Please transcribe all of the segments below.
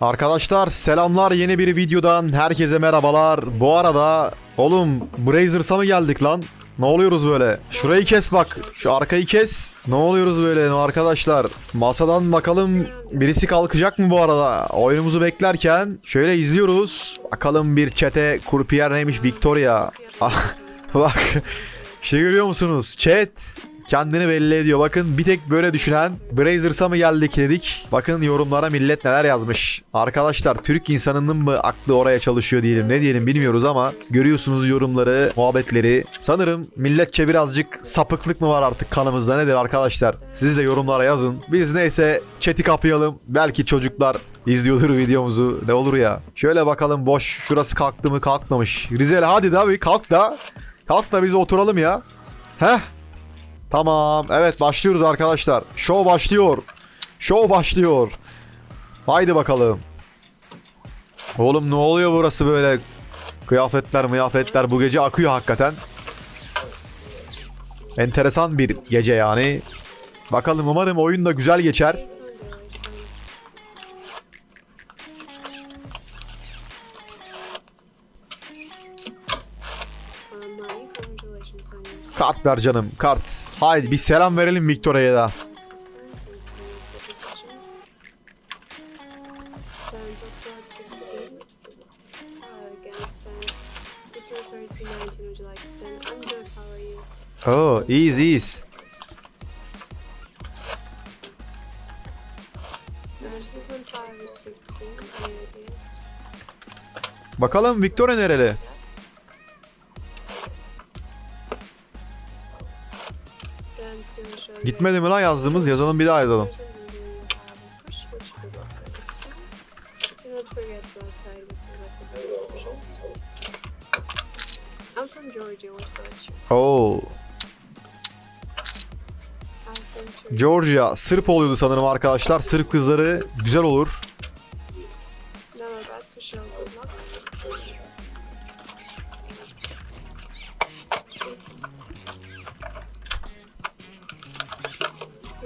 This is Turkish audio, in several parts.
Arkadaşlar selamlar yeni bir videodan herkese merhabalar. Bu arada oğlum Brazers'a mı geldik lan? Ne oluyoruz böyle? Şurayı kes bak. Şu arkayı kes. Ne oluyoruz böyle arkadaşlar? Masadan bakalım birisi kalkacak mı bu arada? Oyunumuzu beklerken şöyle izliyoruz. Bakalım bir çete kurpiyer neymiş Victoria. Ah, bak. Şey görüyor musunuz? Chat kendini belli ediyor. Bakın bir tek böyle düşünen Brazers'a mı geldik dedik. Bakın yorumlara millet neler yazmış. Arkadaşlar Türk insanının mı aklı oraya çalışıyor diyelim ne diyelim bilmiyoruz ama görüyorsunuz yorumları, muhabbetleri. Sanırım milletçe birazcık sapıklık mı var artık kanımızda nedir arkadaşlar? Siz de yorumlara yazın. Biz neyse chat'i kapayalım. Belki çocuklar izliyordur videomuzu. Ne olur ya. Şöyle bakalım boş. Şurası kalktı mı kalkmamış. Rizel hadi da bir kalk da. Kalk da biz oturalım ya. Heh. Tamam. Evet başlıyoruz arkadaşlar. Show başlıyor. Show başlıyor. Haydi bakalım. Oğlum ne oluyor burası böyle? Kıyafetler mıyafetler bu gece akıyor hakikaten. Enteresan bir gece yani. Bakalım umarım oyun da güzel geçer. Kart ver canım kart. Haydi bir selam verelim Victoria'ya da. son decisions. Stands of God 16 Gitmedi mi lan yazdığımız? Yazalım bir daha yazalım. Turkey. Georgia Sırp oluyordu sanırım arkadaşlar. Sırp kızları güzel olur.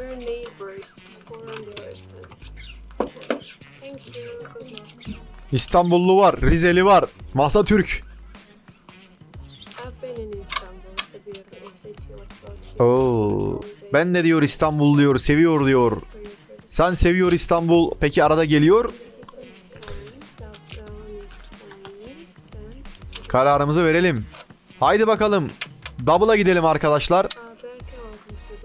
We're neighbors. Thank you. Good luck. İstanbullu var, Rizeli var. Masa Türk. I've been in Istanbul. It's a beautiful city. What about you? Oo. Ben de diyor İstanbul diyor, seviyor diyor. Sen seviyor İstanbul. Peki arada geliyor. tickets in 10. Top down is 20 cents. Kararımızı verelim. Haydi bakalım. Double'a gidelim arkadaşlar.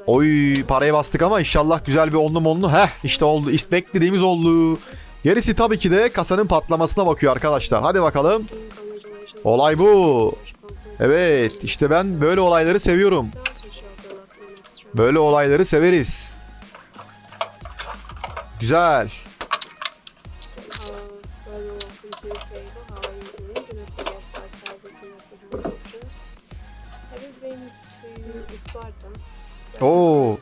Oy paraya bastık ama inşallah güzel bir onlu monlu. Heh işte oldu. İşte beklediğimiz oldu. Gerisi tabii ki de kasanın patlamasına bakıyor arkadaşlar. Hadi bakalım. Olay bu. Evet işte ben böyle olayları seviyorum. Böyle olayları severiz. Güzel. Uh, the Oh.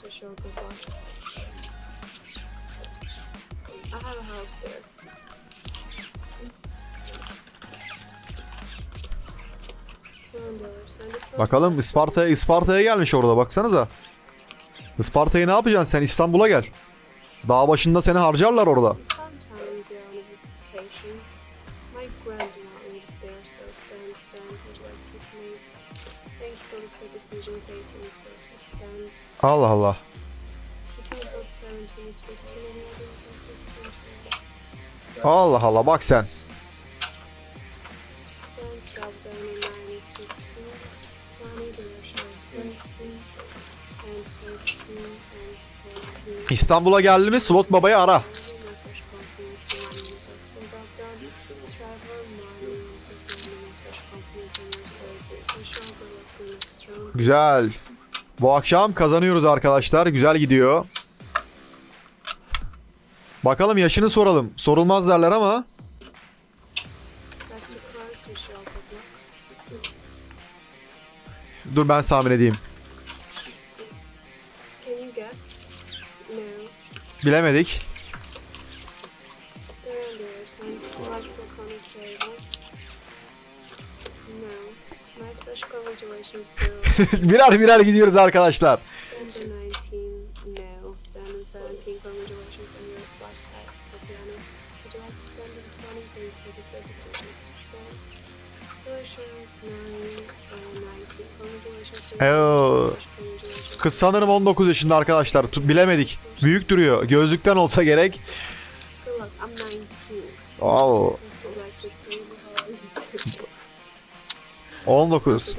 Bakalım Isparta'ya Isparta'ya gelmiş orada baksanıza. Isparta'ya ne yapacaksın sen İstanbul'a gel. Dağ başında seni harcarlar orada. İs 17. And 14, and 14. İstanbul'a geldi mi Slot Baba'yı ara. Güzel. Bu akşam kazanıyoruz arkadaşlar. Güzel gidiyor. Bakalım yaşını soralım. Sorulmaz derler ama. Dur ben tahmin edeyim. Bilemedik. Birer birer gidiyoruz arkadaşlar. Stand the 19. No. Stand the 17. Congratulations on your last side, Sofiano. you like to stand in 20? Thank you for the fair decisions. Stands. Congratulations, 9, 19. Congratulations. Oo. Kız sanırım 19 yaşında arkadaşlar. Bilemedik. Büyük duruyor. Gözlükten olsa gerek. So look, I'm 19. Oo, 19.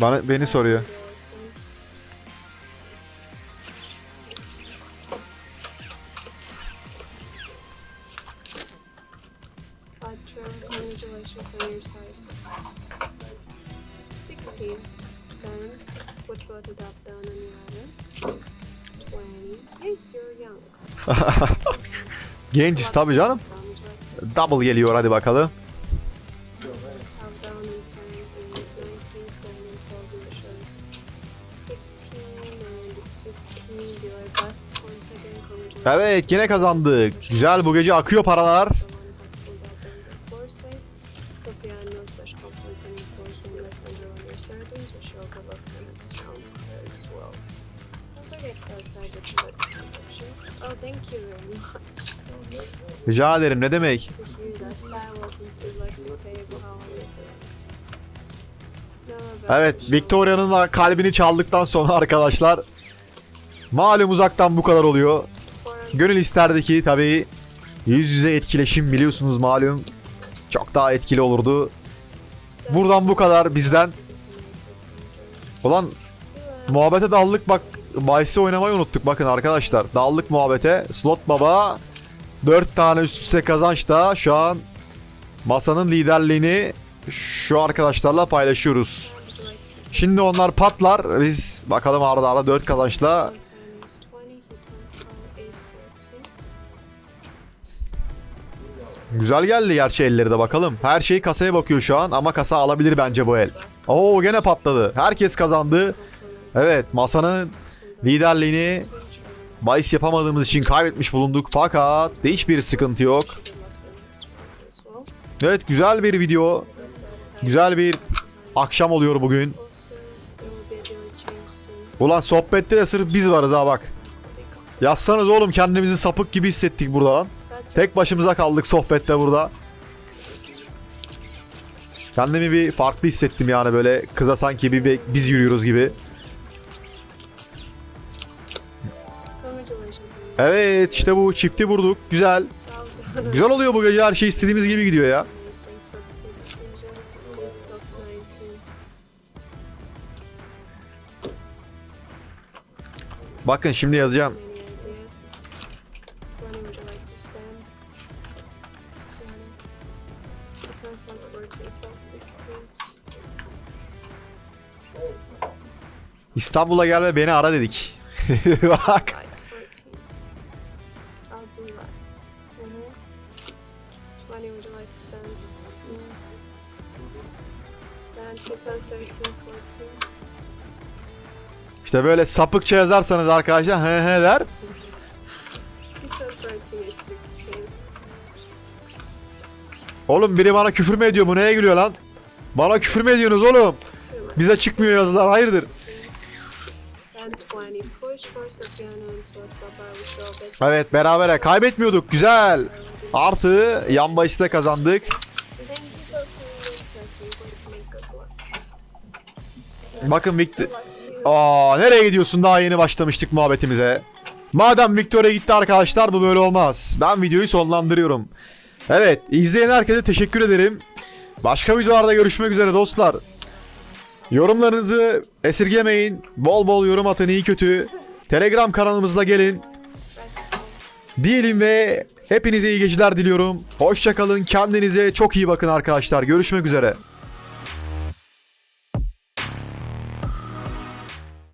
Bana beni soruyor. I'd turn on the delicious on your side. 16. Stance. Put both it up, down, and 11. 20. Yes, you're young. Genciz tabii canım. Double geliyor hadi bakalım. Countdown in 10 is 19, standing for the shows. 16 and it's 15. You are best once again. Congratulations. Evet yine kazandık. Güzel bu gece akıyor paralar. Under on your surgeons, which up to next round as well. The. Oh, thank you very much. Rica ederim ne demek. Evet the. Victoria'nın kalbini çaldıktan sonra arkadaşlar. Malum uzaktan bu kadar oluyor. Gönül isterdi ki tabii yüz yüze etkileşim biliyorsunuz malum. Çok daha etkili olurdu. Buradan bu kadar bizden. Ulan muhabbete daldık bak. Bahisi oynamayı unuttuk bakın arkadaşlar. Daldık muhabbete. Slot Baba 4 tane üst üste kazançta şu an masanın liderliğini şu arkadaşlarla paylaşıyoruz. Şimdi onlar patlar. Biz bakalım arada arada 4 kazançla Güzel geldi gerçi elleri de bakalım. Her şey kasaya bakıyor şu an ama kasa alabilir bence bu el. Oo gene patladı. Herkes kazandı. Evet masanın liderliğini bahis yapamadığımız için kaybetmiş bulunduk fakat hiçbir sıkıntı yok. Evet güzel bir video. Güzel bir akşam oluyor bugün. Ulan sohbette de sırf biz varız ha bak. Yazsanız oğlum kendimizi sapık gibi hissettik burada lan. Tek başımıza kaldık sohbette burada. Kendimi bir farklı hissettim yani böyle kıza sanki bir, bir- biz yürüyoruz gibi. Evet işte bu çifti vurduk. Güzel. Güzel oluyor bu gece her şey istediğimiz gibi gidiyor ya. Bakın şimdi yazacağım. İstanbul'a gel ve beni ara dedik. Bak. Right, 14. I'll do that. 20, would you like to stand? Stand, keep on 13, 14. İşte böyle sapıkça yazarsanız arkadaşlar he he der. Keep on 13 is 16. Oğlum biri bana küfür mü ediyor bu neye gülüyor lan? Bana küfür mü ediyorsunuz oğlum? Bize çıkmıyor yazılar hayırdır? Evet berabere kaybetmiyorduk güzel. Artı yan bahiste kazandık. Bakın Victor... Aa nereye gidiyorsun daha yeni başlamıştık muhabbetimize. Madem Victor'a gitti arkadaşlar bu böyle olmaz. Ben videoyu sonlandırıyorum. Evet izleyen herkese teşekkür ederim. Başka videolarda görüşmek üzere dostlar. Yorumlarınızı esirgemeyin. Bol bol yorum atın iyi kötü. Telegram kanalımızda gelin. Diyelim ve hepinize iyi geceler diliyorum. Hoşçakalın kendinize çok iyi bakın arkadaşlar. Görüşmek üzere.